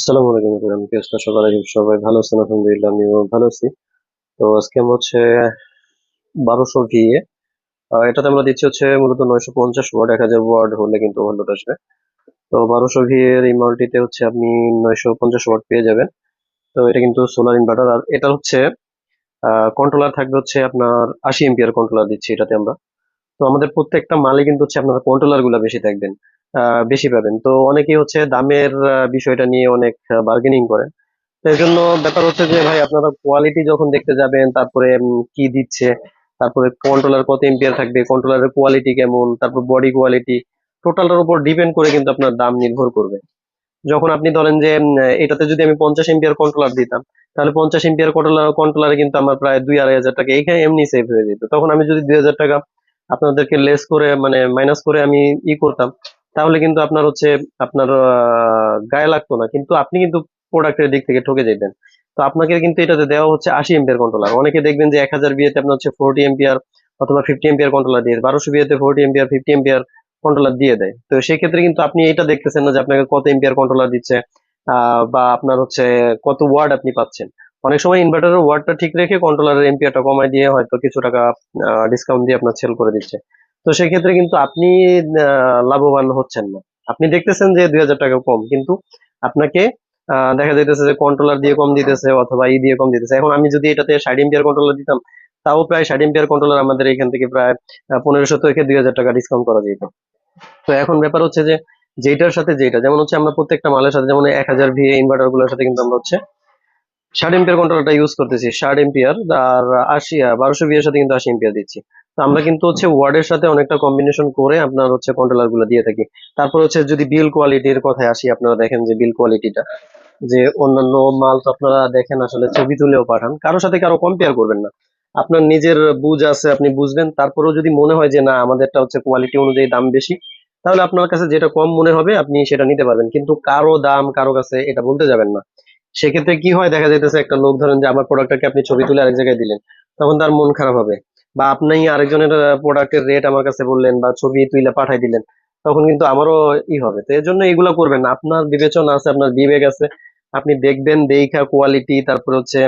আসসালামু আলাইকুম আমি কি অবস্থা সকালে সবাই ভালো আছেন, আলহামদুলিল্লাহ, আমিও ভালো আছি। তো আজকে হচ্ছে বারোশো ভিএ এটাতে আমরা দিচ্ছি হচ্ছে মূলত নয়শো পঞ্চাশ ওয়ার্ড এক হাজার ওয়ার্ড হলে কিন্তু ওভারলোড আসবে। তো বারোশো ভি এর এই মাল্টিতে হচ্ছে আপনি নয়শো পঞ্চাশ ওয়ার্ড পেয়ে যাবেন। তো এটা কিন্তু সোলার ইনভার্টার আর এটা হচ্ছে কন্ট্রোলার থাকবে হচ্ছে আপনার আশি এমপিআর কন্ট্রোলার দিচ্ছি এটাতে আমরা। তো আমাদের প্রত্যেকটা মালে কিন্তু হচ্ছে আপনারা কন্ট্রোলারগুলা বেশি আহ, বেশি পাবেন। তো অনেকেই হচ্ছে দামের বিষয়টা নিয়ে অনেক বার্গেনিং করে এই জন্য ব্যাপার হচ্ছে যে ভাই আপনারা কোয়ালিটি যখন দেখতে যাবেন তারপরে কি দিচ্ছে তারপরে কন্ট্রোলার কত এম্পিয়ার থাকবে কন্ট্রোলারের কোয়ালিটি কেমন তারপর বডি কোয়ালিটি টোটালটার উপর ডিপেন্ড করে কিন্তু আপনার দাম নির্ভর করবে। যখন আপনি ধরেন যে এটাতে যদি আমি পঞ্চাশ এম্পিয়ার কন্ট্রোলার দিতাম তাহলে পঞ্চাশ এম্পিয়ার কন্ট্রোলার কন্ট্রোলারে কিন্তু আমার প্রায় দুই আড়াই হাজার টাকা এখানে এমনি সেভ হয়ে যেত। তখন আমি যদি দুই হাজার টাকা আপনাদেরকে লেস করে মানে মাইনাস করে আমি ই করতাম। তাহলে কিন্তু আপনার হচ্ছে, আপনার গায়ে লাগতো না। কিন্তু আপনি কিন্তু প্রোডাক্টের দিক থেকে ঠকে যেতেন তো আপনাকে কিন্তু এটাতে দেওয়া হচ্ছে আশি এম্পিয়ার কন্ট্রোলার অনেকে দেখবেন যে এক হাজার বিয়েতে আপনার হচ্ছে ফোরটি এম্পিয়ার অথবা ফিফটি এম্পিয়ার কন্ট্রোলার দিয়ে বারোশো বিয়েতে forty ampere fifty ampere controller দিয়ে দেয়। তো সেই ক্ষেত্রে কিন্তু আপনি এটা দেখতেছেন না যে আপনাকে কত এম্পিয়ার কন্ট্রোলার দিচ্ছে বা আপনার হচ্ছে কত ওয়ার্ড আপনি পাচ্ছেন। অনেক সময় ইনভার্টারের ওয়ার্ডটা ঠিক রেখে কন্ট্রোলারের এম্পিয়ারটা কমাই দিয়ে হয়তো কিছু টাকা ডিসকাউন্ট দিয়ে আপনার সেল করে দিচ্ছে। তো সেক্ষেত্রে কিন্তু আপনি লাভবান হচ্ছেন না। আপনি দেখতেছেন যে দুই হাজার টাকা কম, কিন্তু আপনাকে দেখা যাইতেছে যে কন্ট্রোলার দিয়ে কম দিতেছে অথবা ই দিয়ে কম দিতেছে। এখন আমি যদি এটাতে ষাট এম্পিয়ার কন্ট্রোলার দিতাম, তাও প্রায় ষাট এম্পিয়ার কন্ট্রোলার আমাদের এখান থেকে প্রায় পনেরোশো থেকে দুই হাজার টাকা ডিসকাউন্ট করা যেত। তো এখন ব্যাপার হচ্ছে যে যেটার সাথে যেটা যেমন হচ্ছে আমরা প্রত্যেকটা মালের সাথে, যেমন এক হাজার ভি ইনভার্টারগুলোর সাথে কিন্তু আমরা হচ্ছে ষাট এম্পিয়ার কন্ট্রোলারটা ইউজ করতেছি, ষাট এম্পিয়ার আর আশি বারোশো বিয়ের সাথে কিন্তু আশি এম্পিয়ার দিচ্ছি। আমরা কিন্তু হচ্ছে ওয়ার্ডের সাথে অনেকটা কম্বিনেশন করে আপনার হচ্ছে কন্ট্রোলারগুলো দিয়ে থাকি। তারপর হচ্ছে যদি বিল কোয়ালিটির কথায় আসি, আপনারা দেখেন যে বিল কোয়ালিটিটা যে অন্যান্য মাল তো আপনারা দেখেন আসলে ছবি তুলেও পাঠান, কারোর সাথে কারও কম্পেয়ার করবেন না। আপনার নিজের বুঝ আছে, আপনি বুঝবেন, তারপরেও যদি মনে হয় যে না, আমাদেরটা হচ্ছে কোয়ালিটি অনুযায়ী দাম বেশি, তাহলে আপনার কাছে যেটা কম মনে হবে, আপনি সেটা নিতে পারবেন। কিন্তু কারও দাম, কারও কাছে এটা বলতে যাবেন না। সেক্ষেত্রে কি হয়? দেখা যাইতেছে একটা লোক ধরেন যে আমার প্রোডাক্টটাকে আপনি ছবি তুলে আরেক জায়গায় দিলেন, তখন তার মন খারাপ হবে। বা আপনি আরেকজনের প্রোডাক্টের রেট আমার কাছে বললেন বা ছবি তুলে পাঠাই দিলেন, তখন কিন্তু আমারও ই হবে। তো এর জন্য এগুলো করবেন আপনার বিবেচনা আছে, আপনার বিবেক আছে। আপনি দেখবেন, দেখা কোয়ালিটি তারপর হচ্ছে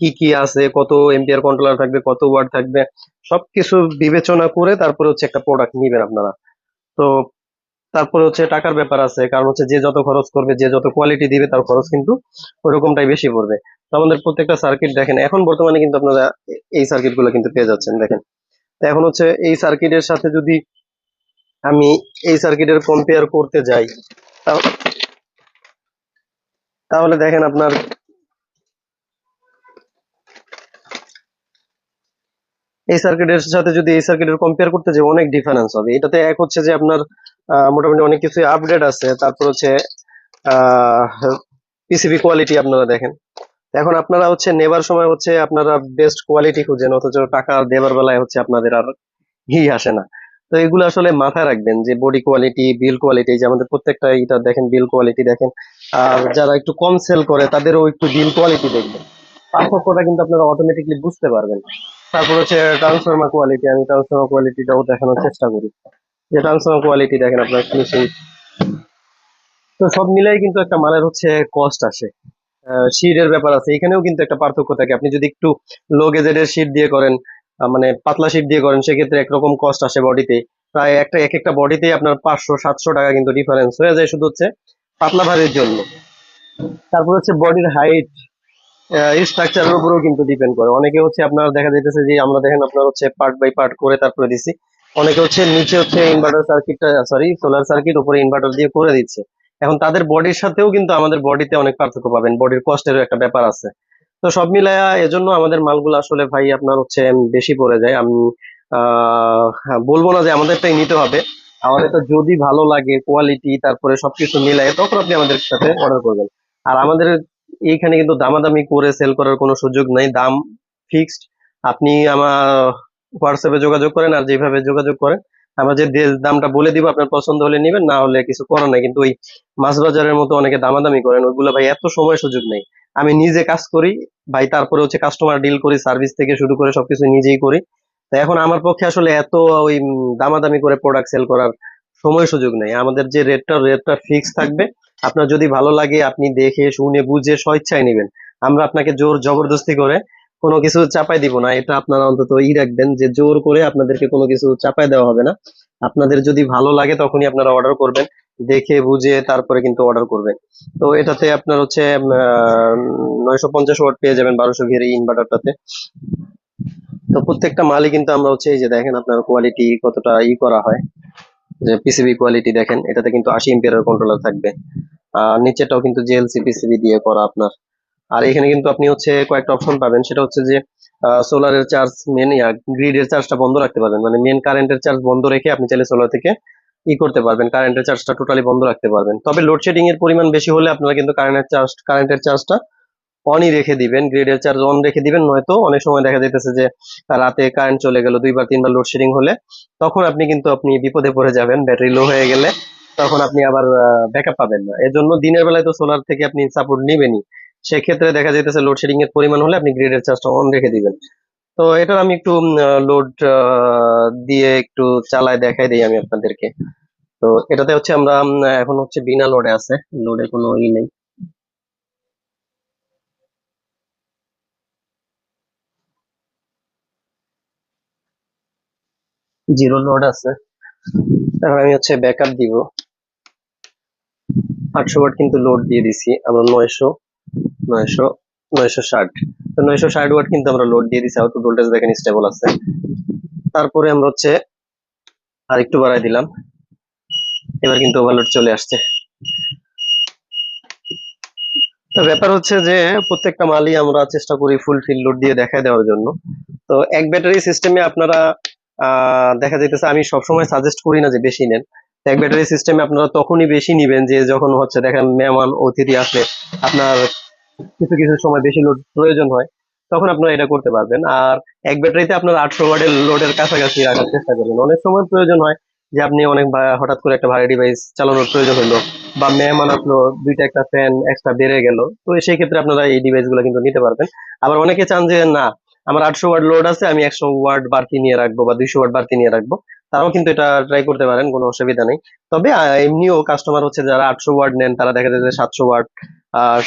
কি কি আছে, কত এম্পিয়ার কন্ট্রোলার থাকবে, কত ওয়ার্ড থাকবে, সবকিছু বিবেচনা করে তারপরে হচ্ছে একটা প্রোডাক্ট নিবেন আপনারা। তো তারপরে হচ্ছে টাকার ব্যাপার আছে, কারণ হচ্ছে যে যত খরচ করবে, যে যত কোয়ালিটি দিবে, তার খরচ কিন্তু ওরকমটাই বেশি পড়বে। তো আমাদের প্রত্যেকটা সার্কিট দেখেন, এখন বর্তমানে কিন্তু আপনারা এই সার্কিটগুলো কিন্তু পেয়ে যাচ্ছেন, দেখেন। তো এখন হচ্ছে এই সার্কিটের সাথে যদি আমি এই সার্কিটের কম্পেয়ার করতে যাই তাহ- তাহলে দেখেন আপনার এই সার্কিটের সাথে যদি এই সার্কিটের কম্পেয়ার করতে যাই, অনেক ডিফারেন্স হবে। এটাতে এক হচ্ছে যে আপনার মোটামুটি অনেক কিছু আপডেট আছে। তারপর হচ্ছে পিসিবি কোয়ালিটি আপনারা দেখেন। এখন আপনারা হচ্ছে নেবার সময় হচ্ছে আপনারা বেস্ট কোয়ালিটি খুঁজেন, অথচ টাকা দেবার বেলায় হচ্ছে আপনাদের আর হি আসে না। তো এগুলো আসলে মাথায় রাখবেন যে বডি কোয়ালিটি বিল কোয়ালিটি যে আমাদের প্রত্যেকটা এটা দেখেন বিল কোয়ালিটি দেখেন। আর যারা একটু কম সেল করে, তাদেরও একটু বিল কোয়ালিটি দেখবেন। পার্থক্যটা কিন্তু আপনারা অটোমেটিকলি বুঝতে পারবেন। তারপর হচ্ছে ট্রান্সফর্মার কোয়ালিটি আমি ট্রান্সফরমার কোয়ালিটিটাও দেখানোর চেষ্টা করি। যে ট্রান্সফর্মার কোয়ালিটি দেখেন আপনার ফিনিশিং তো সব মিলাই কিন্তু একটা মালের হচ্ছে কস্ট আসে। শিটের ব্যাপার আছে। এখানেও কিন্তু একটা পার্থক্য থাকে। আপনি যদি একটু লো গেজের শিট দিয়ে করেন মানে পাতলা শিট দিয়ে করেন, সেক্ষেত্রে একরকম কস্ট আসে বডিতে প্রায় একটা, এক একটা বডিতে আপনার পাঁচশো, সাতশো টাকা কিন্তু ডিফারেন্স হয়ে যায় শুধু হচ্ছে পাতলা ভারের জন্য। তারপর হচ্ছে বডির হাইট স্ট্রাকচারের উপরেও কিন্তু ডিপেন্ড করে। অনেকে হচ্ছে আপনার দেখা যাইতেছে যে, আমরা দেখেন আপনার হচ্ছে পার্ট বাই পার্ট করে তারপরে দিছি। অনেকে হচ্ছে নিচে হচ্ছে ইনভার্টার সার্কিটটা সরি সোলার সার্কিট উপরে ইনভার্টার দিয়ে করে দিচ্ছে। এখন তাদের বডির সাথেও কিন্তু আমাদের বডিতে অনেক পার্থক্য পাবেন। বডির কস্টেরও একটা ব্যাপার আছে। তো সব মিলায়া এজন্য আমাদের মালগুলো আসলে ভাই আপনার হচ্ছে বেশি পড়ে যায়। আমি বলব না যে আমাদেরটাই নিতে হবে। আমাদের তো যদি ভালো লাগে কোয়ালিটি তারপরে সবকিছু মিলাই তখন আপনি আমাদের সাথে অর্ডার করবেন। আর আমাদের এইখানে কিন্তু দামাদামি করে সেল করার কোনো সুযোগ নাই, দাম ফিক্সড আপনি আমার হোয়াটসঅ্যাপে যোগাযোগ করেন আর যেভাবে যোগাযোগ করেন, আমরা যে দামটা বলে দিব, আপনার পছন্দ হলে নেবেন, না হলে কিছু করার নাই। কিন্তু ওই মাছ বাজারের মতো অনেকে দামাদামি করেন, ওইগুলো ভাই এত সময় সুযোগ নেই। আমি নিজে কাজ করি, ভাই তারপরে হচ্ছে কাস্টমার ডিল করি সার্ভিস থেকে শুরু করে সবকিছু নিজেই করি। তো এখন আমার পক্ষে আসলে এত ওই দামাদামি করে প্রোডাক্ট সেল করার সময় সুযোগ নেই। আমাদের যে রেটটা রেটটা ফিক্স থাকবে আপনার যদি ভালো লাগে, আপনি দেখে, শুনে, বুঝে, স্বেচ্ছায় নেবেন। আমরা আপনাকে জোর জবরদস্তি করে কোনো কিছু চাপাই দিব না। এটা আপনারা অন্তত ই রাখবেন যে জোর করে আপনাদেরকে কোনো কিছু চাপাই দেওয়া হবে না। আপনাদের যদি ভালো লাগে তখনই আপনারা অর্ডার করবেন। দেখে, বুঝে, তারপরে কিন্তু অর্ডার করবেন। তো এটাতে আপনার হচ্ছে নয়শো পঞ্চাশ ওয়াট পেয়ে যাবেন বারোশো ভিয়ের এই ইনভার্টারটাতে। তো প্রত্যেকটা মালই কিন্তু আমরা হচ্ছে এই যে দেখেন আপনার কোয়ালিটি কতটা ই করা হয়। যে পিসিবি কোয়ালিটি দেখেন, এটাতে কিন্তু আশি এমপিয়ারের কন্ট্রোলার থাকবে। আর নিচেটাও কিন্তু জেএলসি পিসিবি দিয়ে করা আপনার। আর এখানে কিন্তু আপনি হচ্ছে কয়েকটা অপশন পাবেন। সেটা হচ্ছে যে সোলারের চার্জ মেন গ্রিডের চার্জটা বন্ধ রাখতে পারবেন। মানে মেন কারেন্টের চার্জ বন্ধ রেখে আপনি চাইলে সোলার থেকে ই করতে পারবেন। কারেন্টের চার্জটা টোটালি বন্ধ রাখতে পারবেন। তবে লোডশেডিং এর পরিমাণ বেশি হলে আপনারা কিন্তু কারেন্টের চার্জ কারেন্টের চার্জটা অনই রেখে দিবেন গ্রিডের চার্জ অন রেখে দিবেন, নয়তো অনেক সময় দেখা যাইতেছে যে রাতে কারেন্ট চলে গেল, দুইবার, তিনবার লোডশেডিং হলে, তখন আপনি কিন্তু আপনি বিপদে পড়ে যাবেন ব্যাটারি লো হয়ে গেলে, তখন আপনি আবার ব্যাকআপ পাবেন না। এজন্য দিনের বেলায় তো সোলার থেকে আপনি সাপোর্ট নিবেনই। সেক্ষেত্রে দেখা যাইতেছে লোডশেডিং এর পরিমাণ হলে আপনি গ্রিডের চার্জটা অন রেখে দিবেন। তো এটার আমি একটু লোড দিয়ে একটু চালায় দেখাই দিই আমি আপনাদেরকে। তো এটাতে হচ্ছে আমরা এখন হচ্ছে বিনা লোডে আছে লোডে কোনো ই নেই। জিরো লোড আছে। এখন আমি হচ্ছে ব্যাকআপ দিব। আটশো ওয়াট কিন্তু লোড দিয়ে দিছি আমরা নয়শো নয়শো নয়শো ষাট। তো নয়শো ষাট ওয়াট কিন্তু আমরা লোড দিয়ে দিছি, আউটপুট ভোল্টেজ দেখেন স্টেবল আছে। তারপরে আমরা হচ্ছে আর একটু বাড়াই দিলাম। এবার কিন্তু ওভারলোড চলে আসছে। তো ব্যাপার হচ্ছে যে প্রত্যেকটা মালই আমরা চেষ্টা করি ফুল ফিল লোড দিয়ে দেখায় দেওয়ার জন্য। তো এক ব্যাটারি সিস্টেমে আপনারা দেখা যাইতেছে আমি সবসময় সাজেস্ট করি না যে বেশি নেন। এক ব্যাটারি সিস্টেমে আপনারা তখনই বেশি নিবেন যে যখন হচ্ছে দেখেন মেহমান অতিথি আসলে আপনার কিছু কিছু সময় বেশি লোড প্রয়োজন হয়, তখন আপনারা এটা করতে পারবেন। আর এক ব্যাটারিতে আপনার আটশো ওয়াটের লোডের কাছাকাছি রাখার চেষ্টা করবেন। অনেক সময় প্রয়োজন হয় যে আপনি অনেক হঠাৎ করে একটা ভারী ডিভাইস চালানোর প্রয়োজন হলো বা মেহমান আসলো, দুইটা একটা ফ্যান এক্সট্রা বেড়ে গেল, তো সেই ক্ষেত্রে আপনারা এই ডিভাইসগুলো কিন্তু নিতে পারবেন। আবার অনেকে চান যে না আমার আটশো ওয়াট লোড আছে, আমি একশো ওয়াট বাড়তি নিয়ে রাখব বা দুইশো ওয়াট বাড়তি নিয়ে রাখব। তারাও কিন্তু এটা ট্রাই করতে পারেন, কোনো অসুবিধা নেই। তবে এমনিও কাস্টমার হচ্ছে যারা আটশো ওয়াট নেন, তারা দেখা যায় যে সাতশো ওয়াট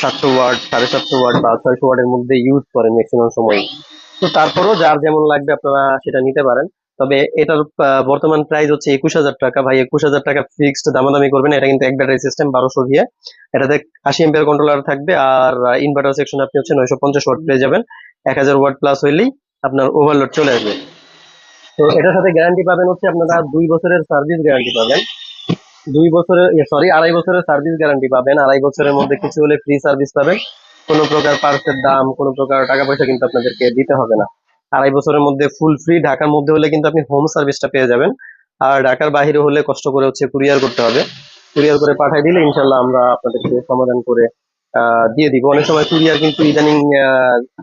সাতশো ওয়াট সাড়ে সাতশো ওয়াট বা ছয়শো ওয়াটের মধ্যে ইউজ করেন ম্যাক্সিমাম সময়। তো তারপরও যার যেমন লাগবে আপনারা সেটা নিতে পারেন। তবে এটার বর্তমান প্রাইস হচ্ছে একুশ হাজার টাকা। ভাই, একুশ হাজার টাকা ফিক্সড দামাদামি করবেন, এটা কিন্তু এক ব্যাটারি সিস্টেম বারোশো দিয়ে। এটাতে আশি এম্পিয়ার কন্ট্রোলার থাকবে আর ইনভার্টার সেকশন আপনি হচ্ছে নয়শো পঞ্চাশ ওয়াট পেয়ে যাবেন। এক হাজার ওয়াট প্লাস হইলেই আপনার ওভারলোড চলে আসবে। তো এটার সাথে গ্যারান্টি পাবেন হচ্ছে আপনারা দুই বছরের সার্ভিস গ্যারান্টি পাবেন। দুই বছরের সরি আড়াই বছরের সার্ভিস গ্যারান্টি পাবেন। আড়াই বছরের মধ্যে কিছু হলে ফ্রি সার্ভিস পাবেন। কোনো প্রকার পার্সের দাম, কোনো প্রকার টাকা পয়সা কিন্তু আপনাদেরকে দিতে হবে না। আড়াই বছরের মধ্যে ফুল ফ্রি ঢাকার মধ্যে হলে কিন্তু আপনি হোম সার্ভিসটা পেয়ে যাবেন। আর ঢাকার বাইরে হলে কষ্ট করে হচ্ছে কুরিয়ার করতে হবে। কুরিয়ার করে পাঠিয়ে দিলে ইনশাল্লাহ আমরা আপনাদেরকে সমাধান করে দিয়ে দিব। অনেক সময় কুরিয়ার কিন্তু ইদানিং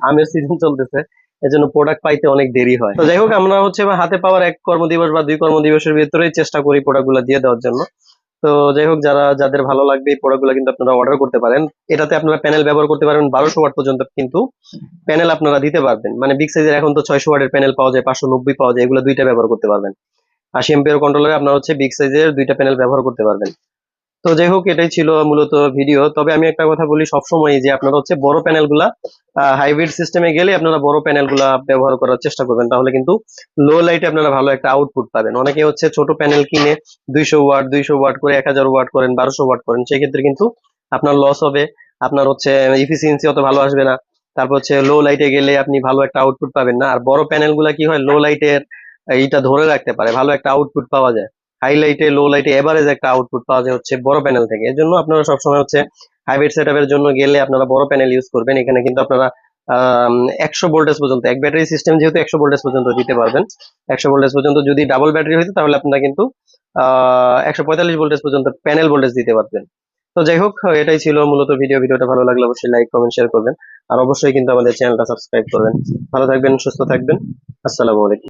আমের সিজন চলতেছে। এজন্য প্রোডাক্ট পাইতে অনেক দেরি হয়। তো যাই হোক, আমরা হচ্ছে হাতে পাওয়ার এক কর্মদিবস বা দুই কর্মদিবসের ভিতরেই চেষ্টা করি প্রোডাক্টগুলো দিয়ে দেওয়ার জন্য। তো যাই হোক, যারা, যাদের ভালো লাগবে এই প্রোডাক্টগুলো কিন্তু আপনারা অর্ডার করতে পারেন। এটাতে আপনারা প্যানেল ব্যবহার করতে পারেন বারোশো ওয়াট পর্যন্ত কিন্তু প্যানেল আপনারা দিতে পারবেন। মানে বিগ সাইজের এখন তো ছয়শো ওয়াটের প্যানেল পাওয়া যায়, পাঁচশো নব্বই পাওয়া যায়, এগুলো দুইটা ব্যবহার করতে পারবেন। আশি এমপিয়ার কন্ট্রোলারে আপনারা হচ্ছে বিগ সাইজের দুইটা প্যানেল ব্যবহার করতে পারবেন। তো যাই হোক, এটাই ছিল মূলত ভিডিও তবে আমি একটা কথা বলি সবসময় যে আপনারা হচ্ছে বড় প্যানেলগুলা হাইব্রিড সিস্টেমে গেলে আপনারা বড় প্যানেলগুলা ব্যবহার করার চেষ্টা করবেন। তাহলে কিন্তু লো লাইটে আপনারা ভালো একটা আউটপুট পাবেন। অনেকে হচ্ছে ছোট প্যানেল কিনে দুইশো ওয়াট দুইশো ওয়াট করে, এক হাজার ওয়াট করেন, বারোশো ওয়াট করেন সেই ক্ষেত্রে কিন্তু আপনার লস হবে। আপনার হচ্ছে ইফিসিয়েন্সি অত ভালো আসবে না। তারপর হচ্ছে লো লাইটে গেলে আপনি ভালো একটা আউটপুট পাবেন না। আর বড় প্যানেলগুলা কি হয়? লো লাইটের এইটা ধরে রাখতে পারে, ভালো একটা আউটপুট পাওয়া যায়। হাই লাইটে লো লাইটে এভারেজ একটা আউটপুট পাওয়া যায় হচ্ছে বড় প্যানেল থেকে। এর জন্য আপনারা সবসময় হচ্ছে হাইব্রিড সেটআপের জন্য গেলে আপনারা বড় প্যানেল ইউজ করবেন। এখানে কিন্তু আপনারা একশো ভোল্টেজ পর্যন্ত, এক ব্যাটারি সিস্টেম যেহেতু একশো ভোল্টেজ পর্যন্ত দিতে পারবেন, একশো ভোল্টেজ পর্যন্ত যদি ডাবল ব্যাটারি হইতো, তাহলে আপনারা কিন্তু একশো পঁয়তাল্লিশ ভোল্টেজ পর্যন্ত প্যানেল ভোল্টেজ দিতে পারবেন তো যাই হোক, এটাই ছিল মূলত ভিডিও ভিডিওটা ভালো লাগলে অবশ্যই লাইক কমেন্ট শেয়ার করবেন। আর অবশ্যই কিন্তু আমাদের চ্যানেলটা সাবস্ক্রাইব করবেন। ভালো থাকবেন, সুস্থ থাকবেন। আসসালামু আলাইকুম।